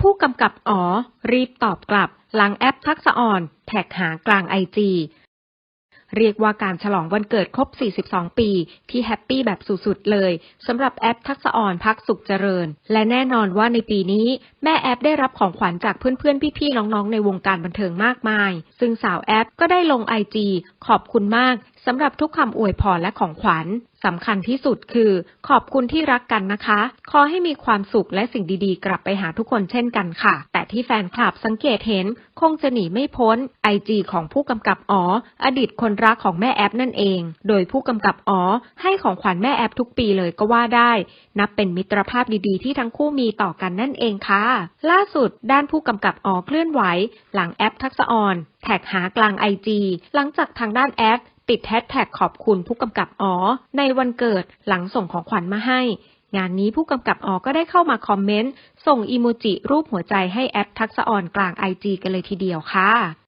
ผู้กำกับอ๋อ รีบตอบกลับ หลังแอปทักษะอ่อน แท็กหากลางไอจีเรียกว่าการฉลองวันเกิดครบ 42 ปี ที่แฮปปี้แบบสุดๆ เลยสำหรับแอปทักษะอ่อนพักสุขเจริญ และแน่นอนว่าในปีนี้แม่แอปได้รับของขวัญจากเพื่อนๆ พี่ๆ น้องๆ ในวงการบันเทิงมากมาย ซึ่งสาวแอปก็ได้ลงไอจีขอบคุณมาก สำหรับทุกคำอวยพรและของขวัญสำคัญที่สุดคือ ขอบคุณที่รักกันนะคะ ขอให้มีความสุขและสิ่งดีๆ กลับไปหาทุกคนเช่นกันค่ะ แต่ที่แฟนคลับสังเกตเห็น คงจะหนีไม่พ้นไอจีของผู้กำกับอ๋ออดีตคนรักของแม่แอปนั่นเอง โดยผู้กำกับอ๋อให้ของขวัญแม่แอปทุกปีเลยก็ว่าได้ นับเป็นมิตรภาพดีๆ ที่ทั้งคู่มีต่อกันนั่นเองค่ะ ล่าสุด ด้านผู้กำกับอ๋อเคลื่อนไหว หลังแอปทักษออนแท็กหากลางไอจีหลังจากทางด้านแอป ติดแฮชแท็กขอบคุณผู้กำกับอ๋อในวันเกิดหลังส่งของขวัญมาให้ งานนี้ผู้กำกับอ๋อก็ได้เข้ามาคอมเมนต์ ส่งอีโมจิรูปหัวใจให้แอปทักษะออนกลางไอจีกันเลยทีเดียวค่ะ